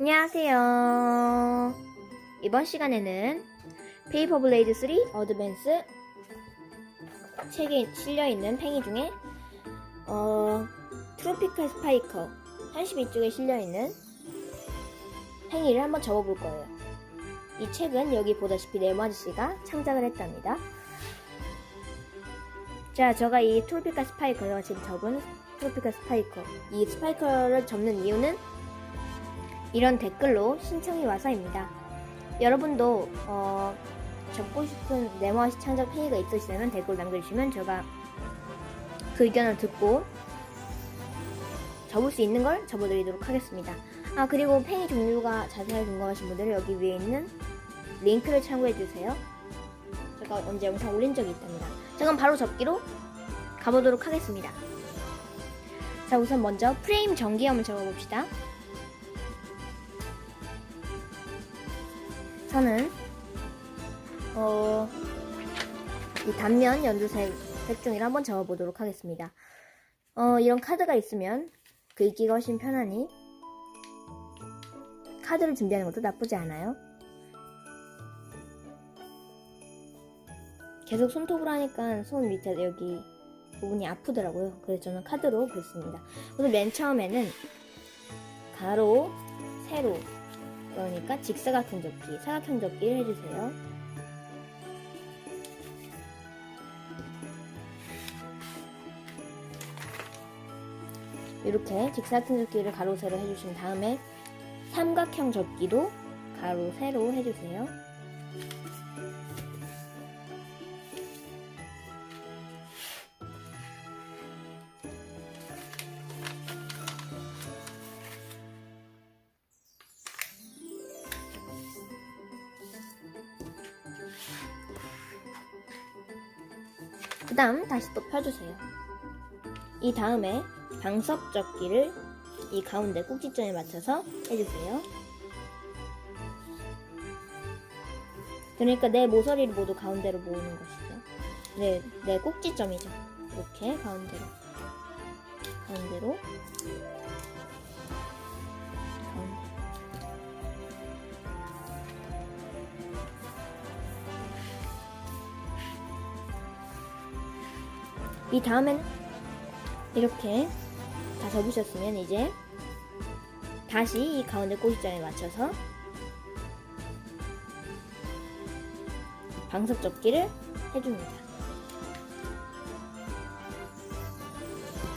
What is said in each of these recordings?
안녕하세요. 이번 시간에는 페이퍼 블레이드 3 어드밴스 책에 실려있는 팽이 중에 어, 트로피칼 스파이커 32쪽에 실려있는 팽이를 한번 접어볼 거예요. 이 책은 여기 보다시피 네모 아저씨가 창작을 했답니다. 자, 제가 이 트로피칼 스파이커, 지금 접은 트로피칼 스파이커. 이 스파이커를 접는 이유는 이런 댓글로 신청이 와서입니다. 여러분도 어, 접고 싶은 네모아시 창작 팽이가 있으시다면 댓글 남겨주시면 제가 그 의견을 듣고 접을 수 있는 걸 접어드리도록 하겠습니다. 아 그리고 팽이 종류가 자세하게 궁금하신 분들은 여기 위에 있는 링크를 참고해주세요. 제가 언제 영상 올린 적이 있답니다. 자 그럼 바로 접기로 가보도록 하겠습니다. 자 우선 먼저 프레임 전기 한번 접어봅시다. 저는 어, 이 단면 연두색 색종이를 한번 접어보도록 하겠습니다. 어, 이런 카드가 있으면 긁기가 훨씬 편하니 카드를 준비하는 것도 나쁘지 않아요. 계속 손톱을 하니까 손 밑에 여기 부분이 아프더라고요. 그래서 저는 카드로 긁습니다. 우선 맨 처음에는 가로, 세로, 그러니까 직사 각형 접기, 사각형 접기를 해주세요. 이렇게 직사각형 접기를 가로, 세로 해주신 다음에 삼각형 접기도 가로, 세로 해주세요. 그 다음 다시 또 펴주세요. 이 다음에 방석 접기를 이 가운데 꼭지점에 맞춰서 해주세요. 그러니까 내 모서리를 모두 가운데로 모으는 것이죠. 네, 내 꼭지점이죠. 이렇게 가운데로. 가운데로. 이 다음엔 이렇게 다 접으셨으면 이제 다시 이 가운데 꼬시점에 맞춰서 방석 접기를 해줍니다.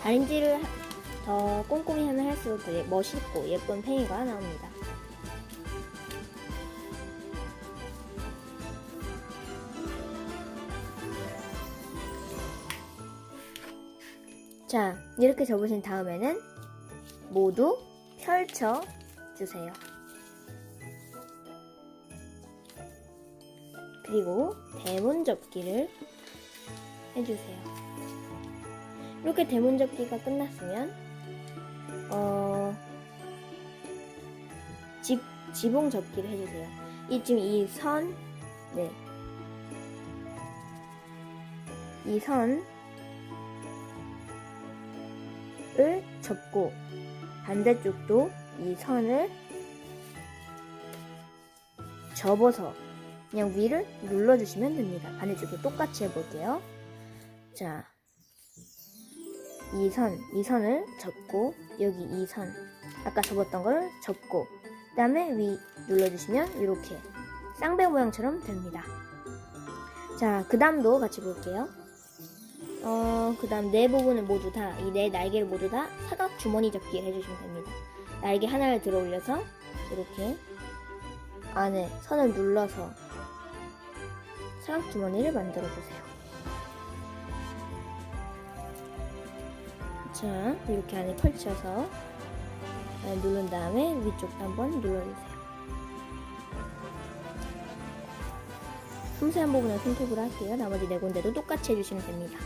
다림질을 더 꼼꼼히 하면 할수록 되게 멋있고 예쁜 팽이가 나옵니다. 자, 이렇게 접으신 다음에는 모두 펼쳐 주세요. 그리고 대문 접기를 해주세요. 이렇게 대문 접기가 끝났으면, 어, 집, 지붕 접기를 해주세요. 이, 지금 이 선, 네. 이 선, 을 접고 반대쪽도 이 선을 접어서 그냥 위를 눌러주시면 됩니다. 반대쪽도 똑같이 해볼게요. 자, 이 선, 이 선을 접고 여기 이 선, 아까 접었던 걸 접고 그 다음에 위 눌러주시면 이렇게 쌍배 모양처럼 됩니다. 자, 그 다음도 같이 볼게요. 어, 그 다음 네 부분을 모두 다, 이 네 날개를 모두 다 사각 주머니 접기를 해주시면 됩니다. 날개 하나를 들어 올려서 이렇게 안에 선을 눌러서 사각 주머니를 만들어 주세요. 자, 이렇게 안에 펼쳐서 안에 누른 다음에 위쪽도 한번 눌러주세요. 섬세한 부분은 손톱으로 할게요. 나머지 네 군데도 똑같이 해주시면 됩니다.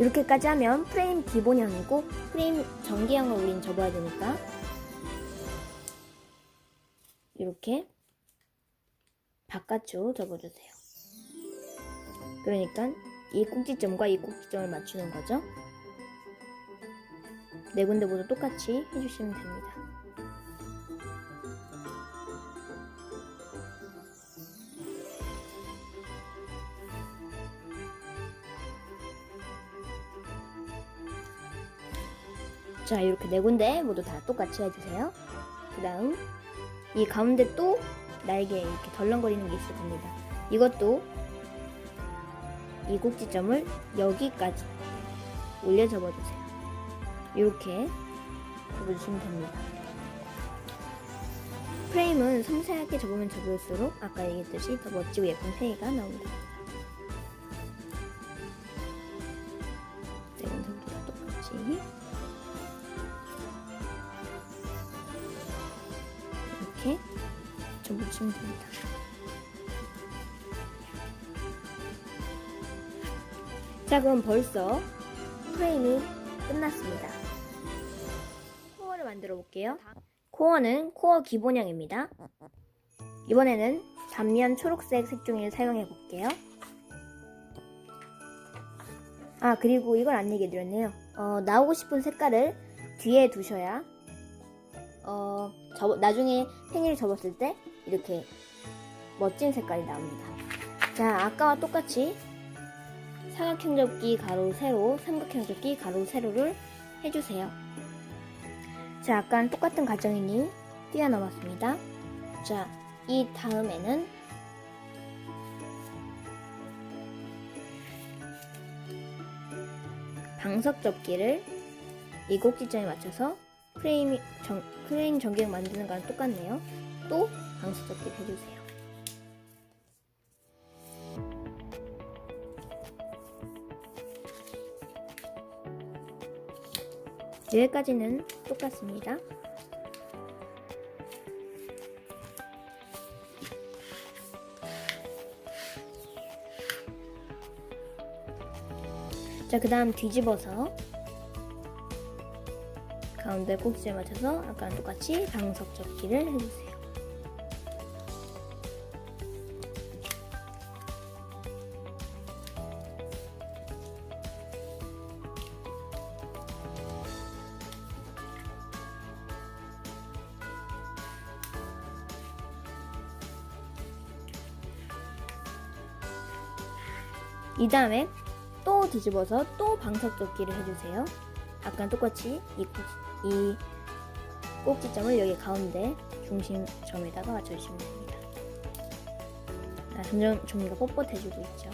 이렇게까지 하면 프레임 기본형이고 프레임 전기형을 우린 접어야 되니까 이렇게 바깥으로 접어주세요. 그러니까 이 꼭지점과 이 꼭지점을 맞추는 거죠. 네 군데 모두 똑같이 해주시면 됩니다. 자, 이렇게 네 군데 모두 다 똑같이 해주세요. 그 다음, 이 가운데 또 날개 이렇게 덜렁거리는 게 있을 겁니다. 이것도 이 꼭지점을 여기까지 올려 접어주세요. 이렇게 접어주시면 됩니다. 프레임은 섬세하게 접으면 접을수록 아까 얘기했듯이 더 멋지고 예쁜 페이가 나옵니다. 자, 그럼 벌써 프레임이 끝났습니다. 코어를 만들어 볼게요. 코어는 코어 기본형입니다. 이번에는 단면 초록색 색종이를 사용해 볼게요. 아, 그리고 이걸 안 얘기해 드렸네요. 어, 나오고 싶은 색깔을 뒤에 두셔야 어, 접, 나중에 팽이를 접었을 때 이렇게 멋진 색깔이 나옵니다. 자, 아까와 똑같이 사각형 접기 가로 세로, 삼각형 접기 가로 세로를 해주세요. 자, 아까는 똑같은 과정이니 뛰어넘었습니다. 자, 이 다음에는 방석 접기를 이 꼭지점에 맞춰서 프레임, 정, 프레임 전경 만드는 거랑 똑같네요. 또 방석 접기를 해주세요. 여기까지는 똑같습니다. 자, 그 다음 뒤집어서 가운데 꼭지에 맞춰서 아까랑 똑같이 방석 접기를 해주세요. 이 다음에 또 뒤집어서 또 방석 접기를 해주세요. 아까 똑같이 이, 꼭, 이 꼭지점을 여기 가운데 중심점에다가 맞춰주시면 됩니다. 자, 점점 종이가 뻣뻣해지고 있죠.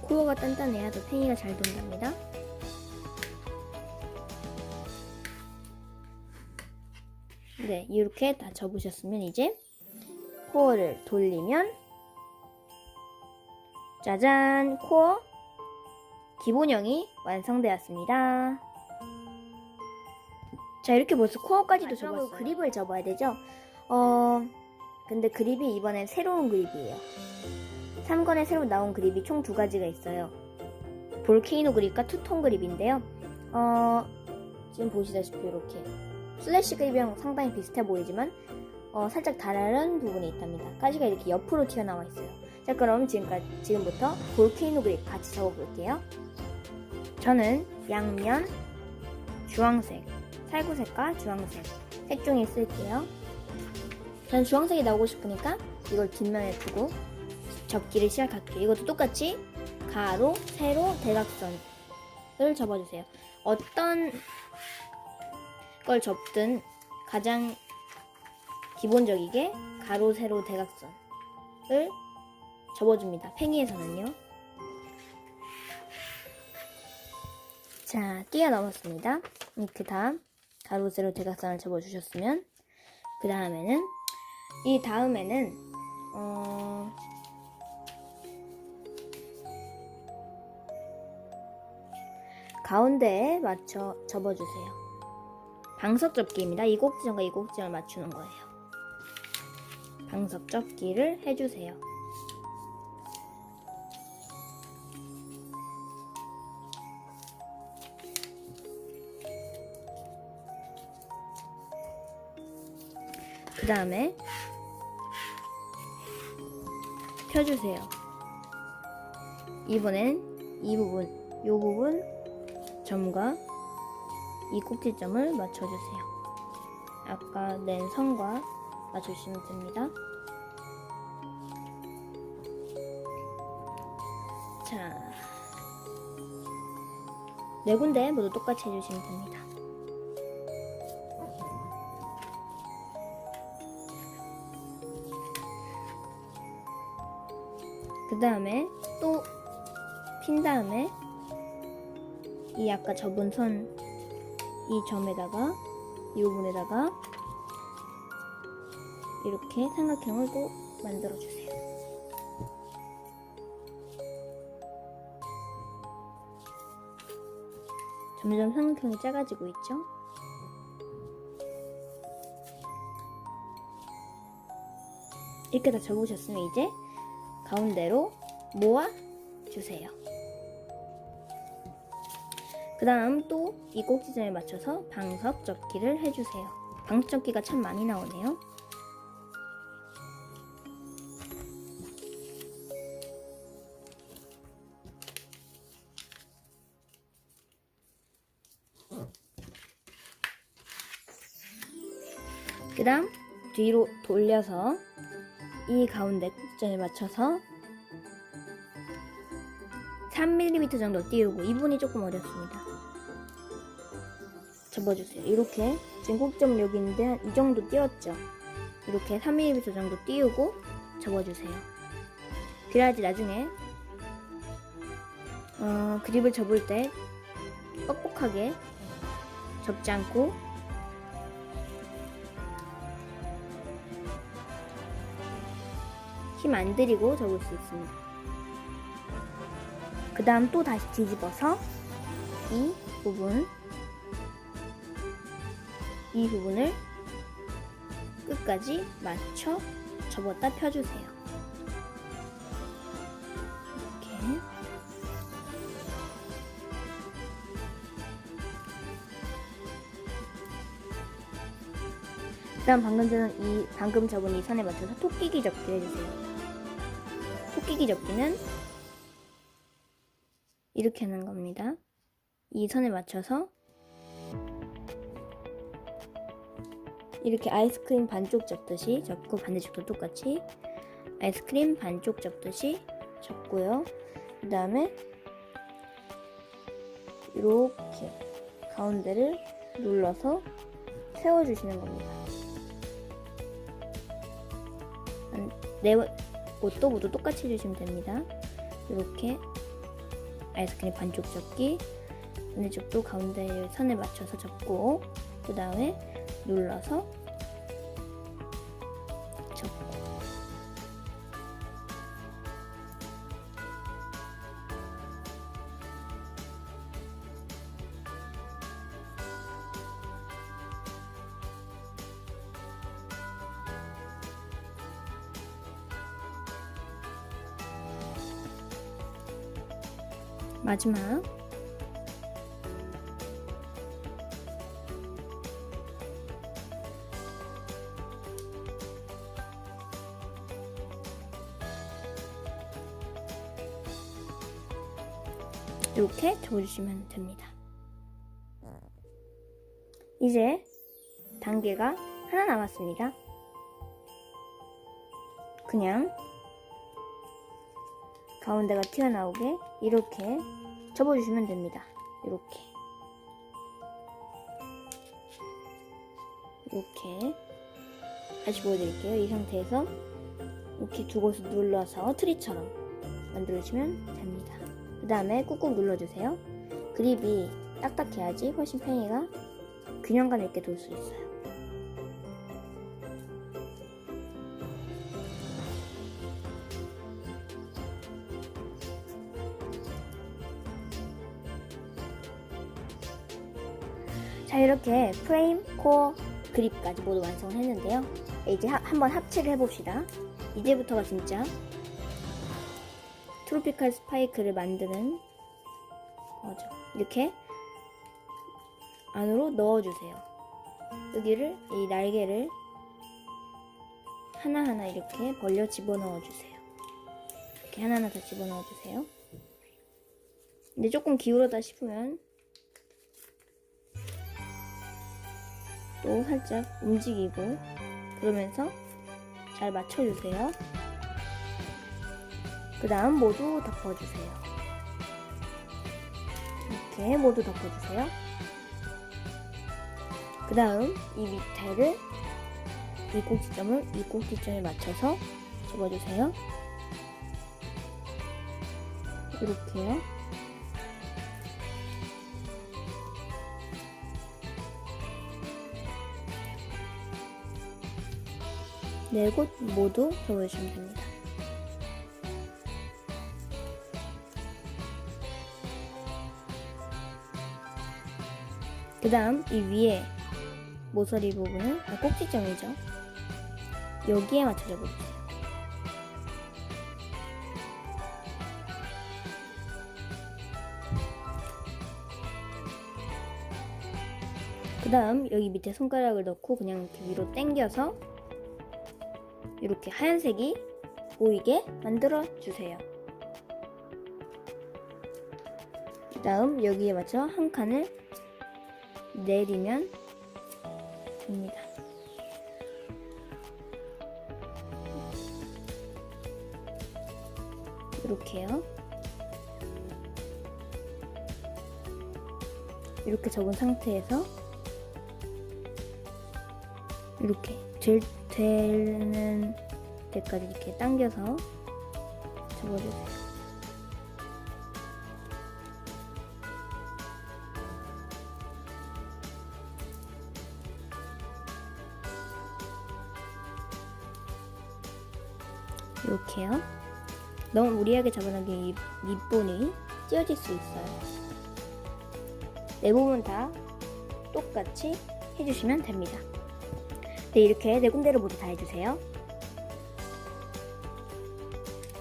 코어가 단단해야 더 팽이가 잘 돈답니다. 네, 이렇게 다 접으셨으면 이제 코어를 돌리면 짜잔 코어 기본형이 완성되었습니다. 자 이렇게 벌써 코어까지도 접었어요. 그립을 접어야 되죠. 어 근데 그립이 이번엔 새로운 그립이에요. 3권에 새로 나온 그립이 총 두 가지가 있어요. 볼케이노 그립과 투톤 그립인데요. 어 지금 보시다시피 이렇게 슬래시 그립이랑 상당히 비슷해 보이지만 어, 살짝 다른 부분이 있답니다. 가지가 이렇게 옆으로 튀어나와 있어요. 자, 그럼 지금까지, 지금부터 볼케이노 그립 같이 적어볼게요. 저는 양면, 주황색, 살구색과 주황색 색종이 쓸게요. 전 주황색이 나오고 싶으니까 이걸 뒷면에 두고 접기를 시작할게요. 이것도 똑같이 가로, 세로, 대각선을 접어주세요. 어떤 걸 접든 가장 기본적이게 가로, 세로, 대각선을 접어줍니다. 팽이에서는요. 자, 뛰어넘었습니다. 이렇게 다음 가로, 세로, 대각선을 접어주셨으면 그 다음에는 이 다음에는 어... 가운데에 맞춰 접어주세요. 방석 접기입니다. 이 곡지점과 이 곡지점을 맞추는 거예요. 방석 접기를 해주세요. 그 다음에 펴주세요. 이번엔 이 부분, 이 부분 점과 이 꼭지점을 맞춰주세요. 아까 낸 선과 맞춰주시면 됩니다. 자, 네 군데 모두 똑같이 해주시면 됩니다. 그 다음에 또 핀 다음에 이 아까 접은 선 이 점에다가 이 부분에다가 이렇게 삼각형을 또 만들어 주세요. 점점 삼각형이 작아지고 있죠? 이렇게 다 접으셨으면 이제 가운데로 모아 주세요. 그 다음 또 이 꼭지점에 맞춰서 방석 접기를 해주세요. 방석 접기가 참 많이 나오네요. 그 다음 뒤로 돌려서 이 가운데 꼭지점에 맞춰서 3mm 정도 띄우고 이분이 조금 어렵습니다. 접어주세요. 이렇게 지금 꼭지점 여기 있는데 한 이 정도 띄웠죠. 이렇게 3mm 정도 띄우고 접어주세요. 그래야지 나중에 어, 그립을 접을 때 뻑뻑하게 접지 않고 힘 안 들이고 접을 수 있습니다. 그 다음 또 다시 뒤집어서 이 부분 이 부분을 끝까지 맞춰 접었다 펴주세요. 이렇게 그다음 방금 전에 이 방금 접은 이 선에 맞춰서 토끼기 접기를 해주세요. 토끼기 접기는 이렇게 하는 겁니다. 이 선에 맞춰서 이렇게 아이스크림 반쪽 접듯이 접고 반대쪽도 똑같이 아이스크림 반쪽 접듯이 접고요. 그 다음에 이렇게 가운데를 눌러서 세워주시는 겁니다. 네 옷도 모두 똑같이 해주시면 됩니다. 이렇게 아이스크림 반쪽 접기 반대쪽도 가운데 선에 맞춰서 접고 그 다음에 눌러서 접고 마지막 이렇게 접어주시면 됩니다. 이제 단계가 하나 남았습니다. 그냥 가운데가 튀어나오게 이렇게 접어주시면 됩니다. 이렇게 이렇게 다시 보여드릴게요. 이 상태에서 이렇게 두 곳을 눌러서 트리처럼 만들어주시면 됩니다. 그 다음에 꾹꾹 눌러주세요. 그립이 딱딱해야지 훨씬 팽이가 균형감 있게 돌 수 있어요. 자 이렇게 프레임, 코어, 그립까지 모두 완성을 했는데요. 이제 하- 한번 합체를 해봅시다. 이제부터가 진짜 트로피칼 스파이크를 만드는 거죠. 이렇게 안으로 넣어주세요. 여기를 이 날개를 하나하나 이렇게 벌려 집어넣어 주세요. 이렇게 하나하나 다 집어넣어 주세요. 근데 조금 기울어다 싶으면 또 살짝 움직이고 그러면서 잘 맞춰주세요. 그 다음 모두 덮어주세요. 이렇게 모두 덮어주세요. 그 다음 이 밑에를 이 꼭지점을 이 꼭지점에 맞춰서 접어주세요. 이렇게요. 네 곳 모두 접어주시면 됩니다. 그 다음 이 위에 모서리 부분은 아, 꼭지점이죠. 여기에 맞춰 접어주세요. 그 다음 여기 밑에 손가락을 넣고 그냥 이렇게 위로 당겨서 이렇게 하얀색이 보이게 만들어 주세요. 그 다음 여기에 맞춰 한 칸을 내리면 됩니다. 이렇게요. 이렇게 접은 상태에서 이렇게 될, 되는 데까지 이렇게 당겨서 접어주세요. 이렇게요. 너무 무리하게 잡아당기면 이 밑본이 찢어질 수 있어요. 네 부분 다 똑같이 해주시면 됩니다. 네, 이렇게 네 군데를 모두 다 해주세요.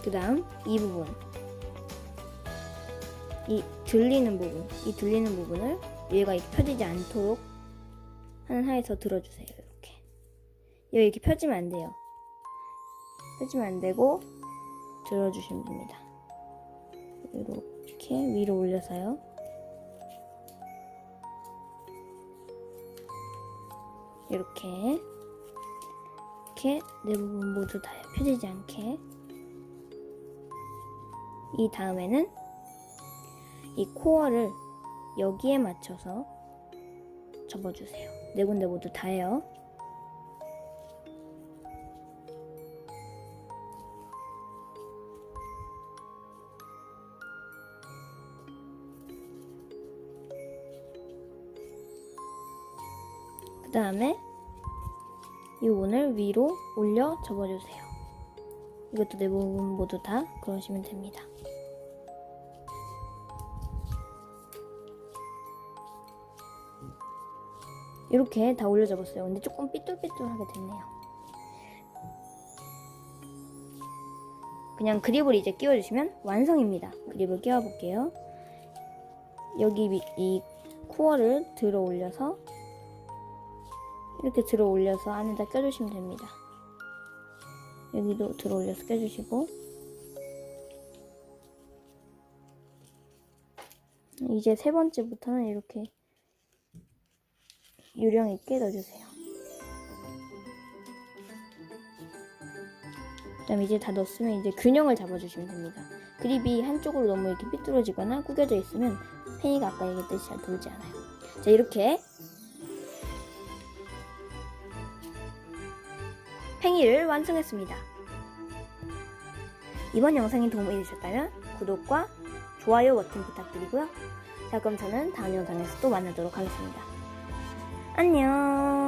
그 다음 이 부분 이 들리는 부분 이 들리는 부분을 얘가 이렇게 펴지지 않도록 하는 하에서 들어주세요. 이렇게 여기 이렇게 펴지면 안 돼요. 펴지면 안 되고 들어주시면 됩니다. 이렇게 위로 올려서요. 이렇게 이렇게 네 부분 모두 다 펴지지 않게 이 다음에는 이 코어를 여기에 맞춰서 접어주세요. 네 군데 모두 다요. 그 다음에 이 원을 위로 올려 접어주세요. 이것도 네 부분 모두 다 그러시면 됩니다. 이렇게 다 올려 접었어요. 근데 조금 삐뚤삐뚤하게 됐네요. 그냥 그립을 이제 끼워주시면 완성입니다. 그립을 끼워볼게요. 여기 위- 이 코어를 들어 올려서 이렇게 들어 올려서 안에다 껴주시면 됩니다. 여기도 들어 올려서 껴주시고 이제 세 번째부터는 이렇게 유령 있게 넣어주세요. 그다음 이제 다 넣었으면 이제 균형을 잡아주시면 됩니다. 그립이 한쪽으로 너무 이렇게 삐뚤어지거나 구겨져 있으면 팽이가 아까 얘기했듯이 잘 돌지 않아요. 자 이렇게 팽이를 완성했습니다. 이번 영상이 도움이 되셨다면 구독과 좋아요 버튼 부탁드리고요. 자 그럼 저는 다음 영상에서 또 만나도록 하겠습니다. 안녕